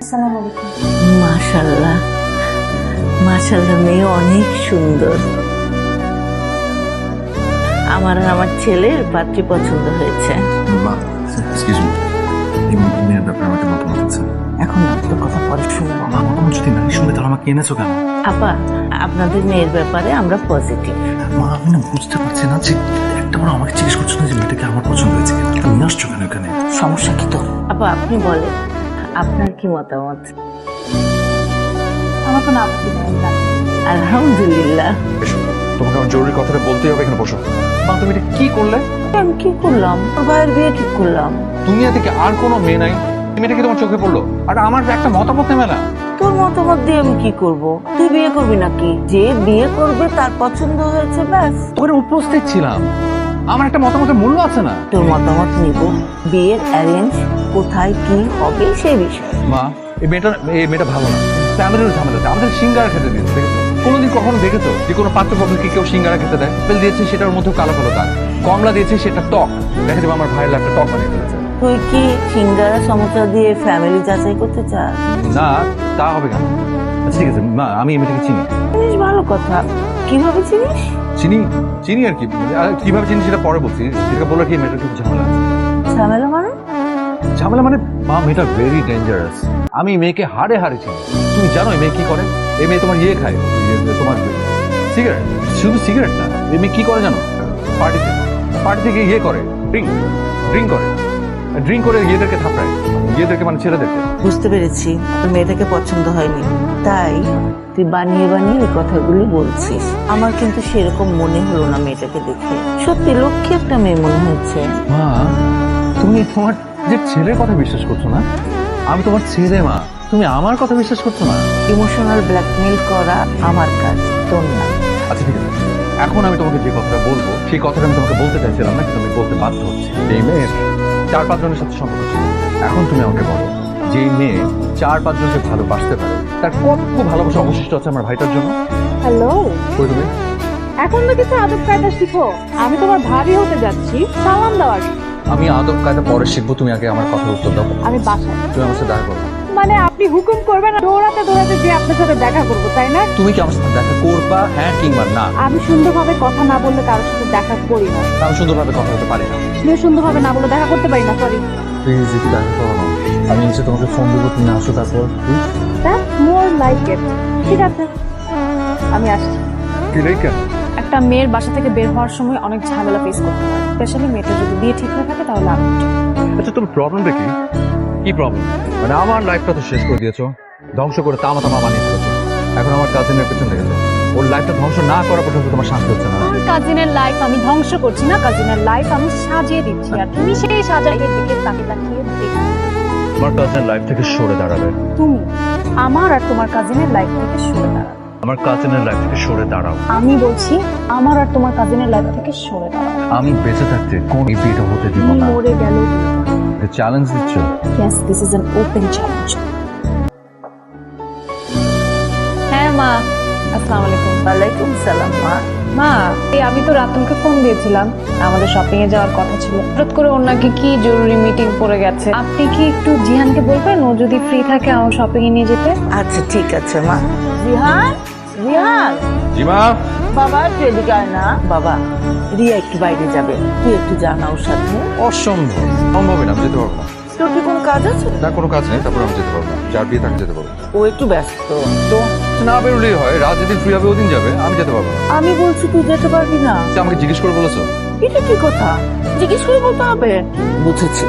আসসালামু আলাইকুম। মাশাল্লাহ মাশাল্লাহ মেয়ে অনেক সুন্দর। আমার আর আমার ছেলের পাত্রী পছন্দ হয়েছে। এখন তোর কথা পরে শুনব। মা মতামত যদি নাই শুনবে তাহলে আমাকে এনেছো কেন? আপা আপনাদের মেয়ের ব্যাপারে আমরা পজিটিভ মা আমি না বুঝতে পারছি না যে একটা বার আমাকে জিজ্ঞেস করছ না যে মেয়েটাকে আমার পছন্দ হয়েছে তুমি আসছো কেন এখানে? সমস্যা কি তোর? আপা আপনি বলেন। আপনার কি মতামত? আমার কোনো আপত্তি নেই আলহামদুলিল্লাহ। তোমাকে আমার জরুরি কথাটা বলতেই হবে এখানে বসো। মা তুমি এটা কি করলে? আমি কি করলাম? তোর ভাইয়ের বিয়ে ঠিক করলাম। দুনিয়া থেকে আর কোনো মেয়ে নাই। এই মেয়েটা কি তোমার চোখে পড়ল? আর আমার একটা মতামত নেবে না? তোর মতামত দিয়ে আমি কি করব? তুই বিয়ে করবি নাকি? যে বিয়ে করবে তার পছন্দ হয়েছে ব্যাস। ওখানে উপস্থিত ছিলাম। আমার একটা মতামতের মূল্য আছে না? তোর মতামত নিব। বিয়ের অ্যারেঞ্জ কোথায় কি হবে সেই বিষয়ে। মা এই মেয়েটা এই মেয়েটা ভালো না। ফ্যামিলির ঝামেলা আমাদের সিঙ্গারা খেতে দেখেছ? কোনোদিন কখনো দেখেছ যে কোনো পাত্রপক্ষকে কেউ সিঙ্গারা খেতে দেয়? আপেল দিয়েছে সেটার মধ্যে কালো কালো দাগ। কমলা দিয়েছে সেটা টক। দেখা যাবে আমার ভাইয়ের একটা টক বানিয়ে ফেলেছে। তুই কি সিঙ্গারা সমস্যা দিয়ে ফ্যামিলি যাচাই করতে চাস? না তা হবে কেন? আচ্ছা, ঠিক আছে মা আমি এই মেয়েটাকে চিনি। বেশ ভালো কথা। কীভাবে চিনিস? চিনি চিনি আর কি। আর কীভাবে চিনি সেটা পরে বলছি। যেটা বলে কি মেয়েটার খুব ঝামেলা আছে। ঝামেলা মানে? ঝামেলা মানে মা মেয়েটা ভেরি ডেঞ্জারাস আমি মেয়েকে হাড়ে হাড়ে চিনি। তুমি জানো এই মেয়ে কি করে? এই মেয়ে তোমার ইয়ে খায় ইয়ে, তোমার সিগারেট শুধু সিগারেট না এই মেয়ে কি করে জানো? পার্টিতে পার্টি থেকে ইয়ে করে ড্রিঙ্ক ড্রিঙ্ক করে। ড্রিঙ্ক করে ইয়েদেরকে থাপড়ায় ইয়েদেরকে মানে ছেলেদেরকে। বুঝতে পেরেছি তোর মেয়েটাকে পছন্দ হয়নি। তাই তুই বানিয়ে বানিয়ে এই কথাগুলি বলছিস। আমার কিন্তু সেরকম মনে হলো না মেয়েটাকে দেখে। সত্যি লক্ষ্মী একটা মেয়ে মনে হচ্ছে। মা তুমি তোমার যে ছেলের কথা বিশ্বাস করছ না? আমি তোমার ছেলে মা। তুমি আমার কথা বিশ্বাস করছ না? ইমোশনাল ব্ল্যাকমেল করা আমার কাজ তোর না। আচ্ছা ঠিক আছে। এখন আমি তোমাকে যে কথাটা বলব সেই কথাটা আমি তোমাকে বলতে চাইছিলাম না কিন্তু আমি বলতে বাধ্য হচ্ছি। এই মেয়ের চার পাঁচজনের সাথে সম্পর্ক ছিল। এখন তুমি আমাকে বলো যে মেয়ে চার পাঁচজনকে ভালোবাসতে পারে তার কত ভালোবাসা অবশিষ্ট আছে আমার ভাইটার জন্য? হ্যালো। কই তুমি? এখন তো কিছু আদব কায়দা শিখো। আমি তোমার ভাবি হতে যাচ্ছি। সালাম দেওয়ার আমি আদব কায়দা পরে শিখব তুমি আগে আমার কথার উত্তর দাও। আমি বাসায় তুমি আমার সাথে দেখা করো। মানে আপনি হুকুম করবেন দৌড়াতে দৌড়াতে যে আপনার সাথে দেখা করব তাই না? তুমি কি আমার সাথে দেখা করবা? হ্যাঁ কিংবা না? আমি সুন্দরভাবে কথা না বললে কারোর সাথে দেখা করি না। আমি সুন্দরভাবে কথা বলতে পারি না। তুমি সুন্দরভাবে না বলে দেখা করতে পারি না সরি প্লিজ একটু দেখা করো না। আমি নিচে তোমাকে ফোন দেবো তুমি আসো তারপর please that's more like it ঠিক আছে। আমি আসছি। কি রেখে একটা মেয়ের বাসা থেকে বের হওয়ার সময় অনেক ঝামেলা ফেস করতে হয়। স্পেশালি মেয়েটা যদি বিয়ে ঠিক হয়ে থাকে তাহলে আমি আচ্ছা তোমার প্রবলেমটা কি? কি প্রবলেম মানে আমার লাইফটা তো শেষ করে দিয়েছ। ধ্বংস করে তামা তামা বানিয়ে ফেলেছো। এখন আমার কাজিনের পেছন দেখেছ ওর লাইফটা ধ্বংস না করা পর্যন্ত তোমার শান্তি হচ্ছে না। আমার কাজিনের লাইফ আমি ধ্বংস করছি না। কাজিনের লাইফ আমি সাজিয়ে দিচ্ছি। আর তুমি সেই সাজাইয়ের দিকে তাকিয়ে তাকিয়ে দেখো। আমার কাজিনের লাইফ থেকে সরে দাঁড়াবে। তুমি আমার আর তোমার কাজিনের লাইফ থেকে সরে দাঁড়াও আমার কাজিনের লাইফ থেকে সরে দাঁড়াও। আমি বলছি আমার আর তোমার কাজিনের লাইফ থেকে সরে দাঁড়াও। আমি বেঁচে থাকতে কোন এই বিয়েটা হতে দিব না। মরে গেল। চ্যালেঞ্জ দিচ্ছ yes this is an open challenge হ্যাঁ মা। আসসালামু আলাইকুম ওয়ালাইকুম সালাম মা। মা এই আমি তো রাতুলকে ফোন দিয়েছিলাম। আমাদের শপিং এ যাওয়ার কথা ছিল। হঠাৎ করে ওর নাকি কি জরুরি মিটিং পড়ে গেছে। আপনি কি একটু জিহানকে বলবেন? ও যদি ফ্রি থাকে আমার শপিং এ নিয়ে যেতে। আচ্ছা ঠিক আছে মা। রিহান রিহান জিমা। বাবা একটু এদিকে আয় না। বাবা রিয়া একটু বাইরে যাবে। তুই একটু জানা ওর সাথে। অসম্ভব। সম্ভবই না আমি যেতে পারব না। তোর কি কোনো কাজ আছে? না কোনো কাজ নেই তারপর আমি যেতে পারব না। বিয়ে তাকে যেতে পারব ও একটু ব্যস্ত। তো না বেরোলেই হয় রাত যেদিন ফ্রি হবে ওদিন যাবে আমি যেতে পারব না। আমি বলছি তুই যেতে পারবি না। সে আমাকে জিজ্ঞেস করে বলেছ? এটা কি কথা? জিজ্ঞেস করে বলতে হবে। বুঝেছি।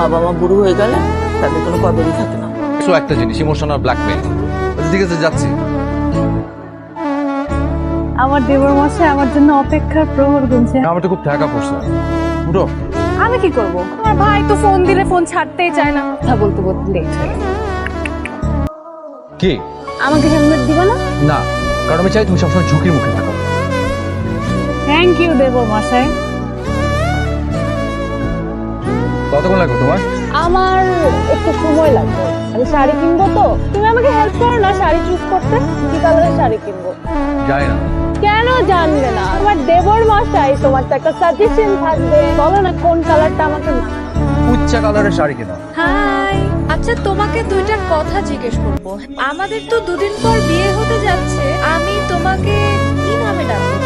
বাবা মা বুড়ো হয়ে গেলে তাদের কোনো কদরই থাকে না। সো একটা জিনিস ইমোশনাল ব্ল্যাকমেল ঠিক আছে যাচ্ছি। আমার দেবর মশাই আমার জন্য অপেক্ষার প্রহর গুনছে। আমার তো খুব ঠেকা পড়ছে। উঠো। আমি কি করব? আমার ভাই তো ফোন দিলে ফোন ছাড়তেই চায় না। কথা বলতে বলতে লেট হয়ে কি? আমাকে হেলমেট দিবে না? না। কারণ আমি চাই তুমি সবসময় ঝুঁকির মুখে থাকো। থ্যাংক ইউ দেবর মশাই। কতক্ষণ লাগবে তোমার? আমার একটু সময় লাগবে। আমি শাড়ি কিনবো তো? তুমি আমাকে হেল্প করো না শাড়ি চুজ করতে? কি কালারের শাড়ি কিনবো? যাই না। কেন জানবে না? তোমার দেবর মশাই তোমার তো একটা সাজেশন থাকবে। বলো না কোন কালারটা আমাকে উচ্চা কালারের শাড়ি কিনা। হাই আচ্ছা তোমাকে দুইটা কথা জিজ্ঞেস করব। আমাদের তো দুদিন পর বিয়ে হতে যাচ্ছে আমি তোমাকে কি নামে ডাকবো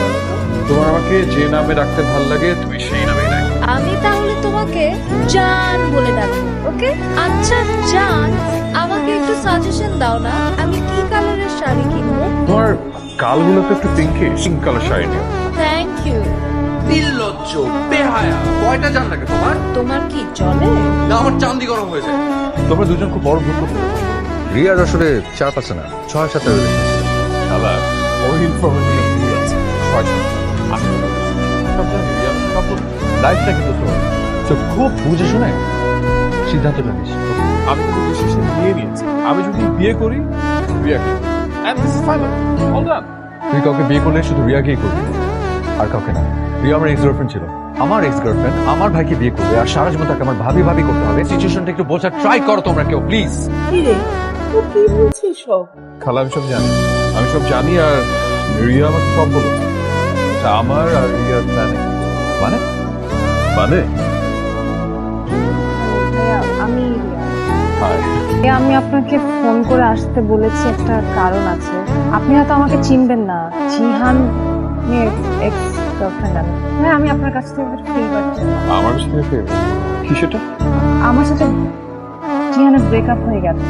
তোমার আমাকে যে নামে রাখতে ভালো লাগে তুমি সেই আমি তাহলে তোমাকে জান বলে ডাকবো ওকে? আচ্ছা জান আমাকে একটু সাজেশন দাও না আমি কি কালারের শাড়ি কিনবো? তোমার কালগুলো তো একটু পিঙ্কে পিঙ্ক কালার শাড়ি নিও। থ্যাংক ইউ নির্লজ্জ বেহায়া কয়টা জান লাগে তোমার? তোমার কি চলে না আমার চান্দি গরম হয়ে যায়। তোমরা দুজন খুব বড় ভুল করতে রিয়ার আসলে চার পাঁচটা না ছয় সাতটা রিলেশন শালা ওই ইনফরমেশন ছয় লাইফটা কিন্তু তোর। তো খুব বুঝে শুনে সিদ্ধান্তটা নিস। আমি কিন্তু ডিসিশন নিয়ে নিয়েছি। আমি যদি বিয়ে করি রিয়াকে and this is final all done তুই কাউকে বিয়ে করলে শুধু রিয়াকেই করবি। আর কাউকে না। রিয়া আমার এক্স গার্লফ্রেন্ড ছিল। আমার এক্স গার্লফ্রেন্ড আমার ভাইকে বিয়ে করবে। আর সারা জীবন তাকে আমার ভাবি ভাবি করতে হবে। সিচুয়েশনটা একটু বোঝার ট্রাই করো তোমরা কেউ প্লিজ কি রে? তুই কি বলছিস সব খালা আমি সব জানি। আমি সব জানি আর রিয়া আমাকে সব বলেছে। আমার আর রিয়ার প্ল্যানিং মানে? মানে? আমি আমি আপনাকে ফোন করে আসতে বলেছি একটা কারণ আছে। আপনি হয়তো আমাকে চিনবেন না। জিহান এক্স গার্লফ্রেন্ড আমি। হ্যাঁ আমি আপনার কাছ থেকে ফেভার আমার কাছে থেকে কি সেটা? আমার সাথে জিহানের ব্রেকআপ হয়ে গেছে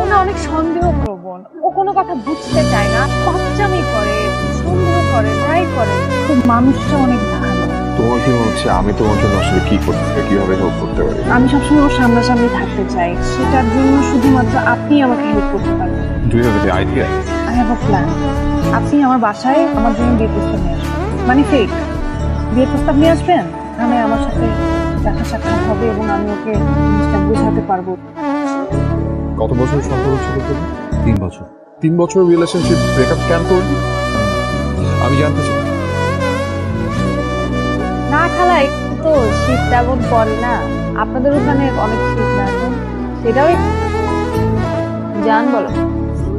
ও না অনেক সন্দেহ প্রবণ ও কোনো কথা বুঝতে চায় না। বাচ্চামি করে সন্দেহ করে ট্রাই করে। খুব মানুষটা অনেক ভালো। তোমার কি হচ্ছে আমি তোমার জন্য আসলে কি করতে পারি কীভাবে হেল্প করতে পারি? আমি সবসময় ওর সামনাসামনি থাকতে চাই। সেটার জন্য শুধুমাত্র আপনি আমাকে হেল্প করতে পারবেন do you have any idea I have a plan আপনি আমার বাসায় আমার জন্য বিয়ের প্রস্তাব নিয়ে আসবেন। মানে ফেক বিয়ের প্রস্তাব নিয়ে আসবেন? মানে আমার সাথে দেখা সাক্ষাৎ হবে এবং আমি ওকে জিনিসটা বোঝাতে পারব। কত বছর সম্পর্ক ছিল তোর তিন বছর। তিন বছর রিলেশনশিপ ব্রেকআপ কেন করলি? আমি জানতে চাই। না খালাই তো শীত তেমন পড়ে না। আপনাদের ওখানে অনেক শীত না সেটাও জান বলো।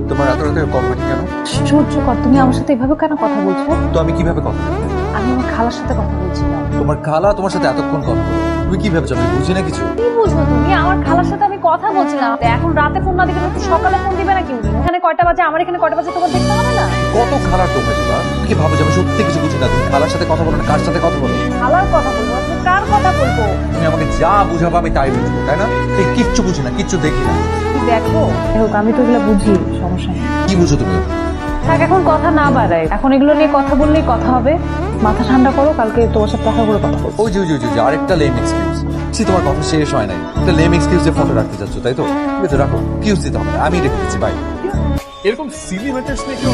তোমার রাতে রাতে কম কেন? সহ্য কর তুমি আমার সাথে এভাবে কেন কথা বলছো? তো আমি কীভাবে কথা বলব? আমি আমার খালার সাথে কথা বলছিলাম। তোমার খালা তোমার সাথে এতক্ষণ কথা বলো তুমি কি ভেবেছো? আমি বুঝি না কিছু। কি বুঝব তুমি? আমার খালার সাথে আমি কথা বলছিলাম। এখন রাতে ফোন না দিবে তো সকালে ফোন দিবে নাকি উনি এখানে কয়টা বাজে? আমার এখানে কয়টা বাজে তোমার দেখতে হবে না? কত খালার তোমরা দিবা? তুমি কি ভাবো যে আমি সত্যি কিছু বুঝি না? তুমি খালার সাথে কথা বলো না কার সাথে কথা বলো? খালার কথা বলব আপনি কার কথা বলব? তুমি আমাকে যা বুঝাবো আমি তাই বুঝব তাই না? এই কিচ্ছু বুঝি না কিচ্ছু দেখি না। দেখো হোক আমি তো এগুলো বুঝি সমস্যা নেই। কি বুঝো তুমি? থাক এখন কথা না বাড়াই এখন এগুলো নিয়ে কথা বললেই কথা হবে। মাথা ঠান্ডা করো কালকে তোমার সাথে দেখা করে কথা বলব। ওই যে, ওই যে আরেকটা লেম এক্সকিউজ সি তোমার কথা শেষ হয় নাই। একটা লেম এক্সকিউজে ফটো রাখতে চাচ্ছ তাই তো? ঠিক আছে রাখো কিউজ দিতে হবে আমি রেখে দিচ্ছি বাই এরকম সিলি ম্যাটার্স নিয়ে কেউ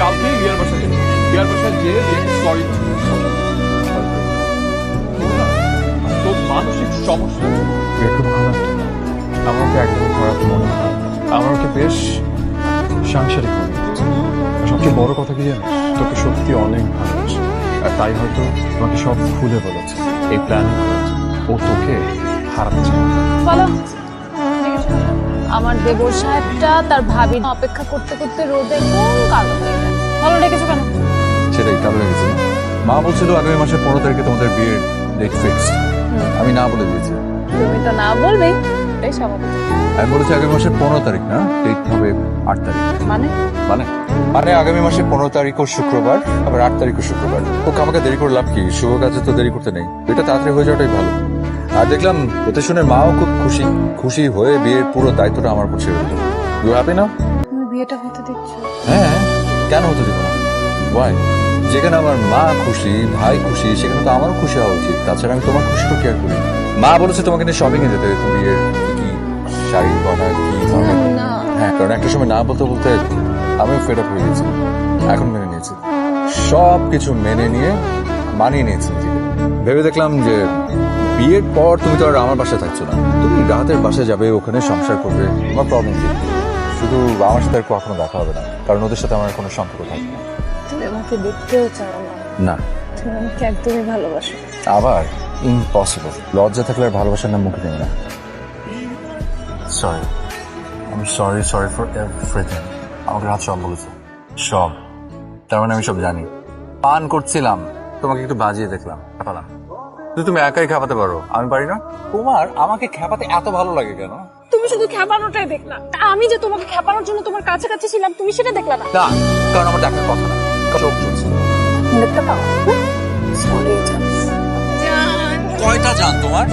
কালকে রিয়ার বাসায় যাব রিয়ার বাসায় যেয়ে সরি তো মানসিক সমস্যা। খুব ওকে একদম খারাপ মনে হয় আমার ওকে বেশ সাংসারিক মনে সবচেয়ে বড় কথা কি জানিস তোকে সত্যি অনেক ভালোবাসে। আর তাই হয়তো তোমাকে সব খুলে বলেছে। এই প্ল্যানিং ও তোকে। বলো। আমার দেবর সাহেবটা তার ভাবি অপেক্ষা করতে করতে রোদে কোন কালো হয়ে গেছে ভালো ডেকেছো কেন? সেটাই কালো না? মা বলছিল আগামী মাসের পনেরো তারিখে তোমাদের বিয়ের ডেট ফিক্সড আমি না বলে দিয়েছি। তুমি তো না বলবেই। এটাই স্বাভাবিক। আমি বলেছি আগামী মাসের পনেরো তারিখ না? ডেট হবে আট তারিখ। মানে? মানে? মানে আগামী মাসের পনেরো তারিখও শুক্রবার আবার আট তারিখও শুক্রবার। ওকে আমাকে দেরি করে লাভ কি? শুভ কাজে তো দেরি করতে নেই। এটা তাড়াতাড়ি হয়ে যাওয়াটাই ভালো। আর দেখলাম এতে শুনে মাও খুব খুশি। খুশি হয়ে বিয়ের পুরো দায়িত্বটা আমার উপর ছেড়ে দিল। ইউ হ্যাপি না তুমি বিয়েটা হতে দিচ্ছ। হ্যাঁ কেন হতে দিব ওয়াই যেখানে আমার মা খুশি ভাই খুশি সেখানে তো আমারও খুশি হওয়া উচিত। তাছাড়া আমি তোমার খুশি তো কেয়ার করি? মা বলেছে তোমাকে নিয়ে শপিং এ যেতে তুমি বিয়ের। কি কি কি হ্যাঁ কারণ একটা সময় না বলতে বলতে আমিও ফেড আপ হয়ে গেছি। এখন মেনে নিয়েছি। সব কিছু মেনে নিয়ে মানিয়ে নিয়েছি ভেবে দেখলাম যে বিয়ের পর তুমি তো আর আমার বাসায় থাকছো না। তুমি রাহাতের বাসায় যাবে ওখানে সংসার করবে আমার প্রবলেম কি শুধু আমার সাথে আর কখনো দেখা হবে না কারণ ওদের সাথে আমার কোনো সম্পর্ক থাকবে না। তুমি আমাকে দেখতেও চাও না। না। তুমি আমাকে একদমই ভালোবাসো আবার? ইম্পসিবল লজ্জা থাকলে আর ভালোবাসার নাম মুখে দেবে না। সরি আমি সরি সরি ফর এভরিথিং আমাকে রাত সব বলেছে। সব। তার মানে আমি সব জানি। পান করছিলাম। তোমাকে একটু বাজিয়ে দেখলাম। খাপালাম। তুমি একাই খাপাতে পারো। আমি পারি না। তোমার আমাকে খেপাতে এত ভালো লাগে কেন? তুমি শুধু খেপানোটাই দেখলা। আমি যে তোমাকে খেপানোর জন্য তোমার কাছাকাছি ছিলাম তুমি সেটা দেখলা না? না কারণ আমার দেখার কথা না। চোখ চলছে। দেখতে পাও। কয়টা জান তোমার?